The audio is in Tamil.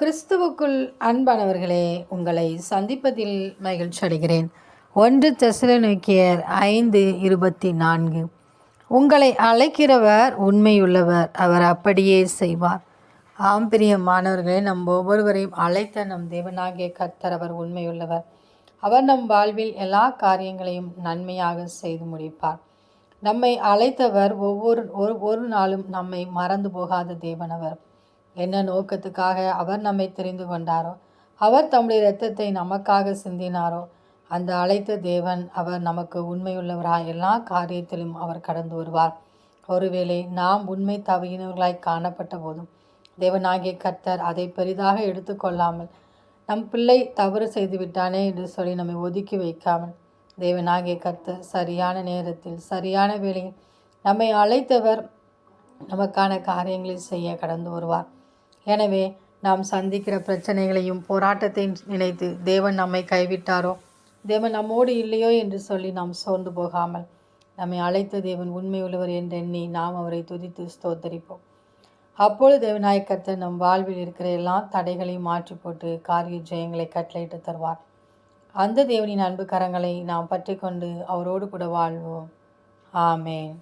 கிறிஸ்துவுக்குள் அன்பானவர்களே உங்களை சந்திப்பதில் மகிழ்ச்சி அடைகிறேன். ஒன்று தெசலோனிக்கேயர் ஐந்து இருபத்தி நான்கு உங்களை அழைக்கிறவர் உண்மையுள்ளவர் அவர் அப்படியே செய்வார். ஆம் பிரியமானவர்களே நம் ஒவ்வொருவரையும் அழைத்த நம் தேவனாகிய கர்த்தர் அவர் உண்மையுள்ளவர். அவர் நம் வாழ்வில் எல்லா காரியங்களையும் நன்மையாக செய்து முடிப்பார். நம்மை அழைத்தவர் ஒவ்வொரு ஒரு ஒரு நாளும் நம்மை மறந்து போகாத தேவனவர் என்ன நோக்கத்துக்காக அவர் நம்மை தெரிந்து கொண்டாரோ அவர் தம்முடைய இரத்தத்தை நமக்காக சிந்தினாரோ அந்த அழைத்த தேவன் அவர் நமக்கு உண்மையுள்ளவராக எல்லா காரியத்திலும் அவர் கடந்து வருவார். ஒருவேளை நாம் உண்மை தவறினவர்களாய் காணப்பட்ட போதும் தேவனாகிய கர்த்தர் அதை பெரிதாக எடுத்துக்கொள்ளாமல் நம் பிள்ளை தவறு செய்து விட்டானே என்று சொல்லி நம்மை ஒதுக்கி வைக்காமல் தேவனாகிய கர்த்தர் சரியான நேரத்தில் சரியான வேளையில் நம்மை அழைத்தவர் நமக்கான காரியங்களை செய்ய கடந்து வருவார். எனவே நாம் சந்திக்கிற பிரச்சனைகளையும் போராட்டத்தை நினைத்து தேவன் நம்மை கைவிட்டாரோ? தேவன் நம்மோடு இல்லையோ என்று சொல்லி நாம் சோர்ந்து போகாமல் நம்மை அழைத்த தேவன் உண்மையுள்ளவர் என்றெண்ணி நாம் அவரை துதித்து ஸ்தோத்தரிப்போம். அப்பொழுது தேவநாய நம் வாழ்வில் இருக்கிற எல்லா தடைகளையும் மாற்றி போட்டு காரிய ஜெயங்களை கட்டளையிட்டு தருவார். அந்த தேவனின் அன்பு கரங்களை நாம் பற்றி கொண்டு அவரோடு கூட வாழ்வோம். ஆமேன்.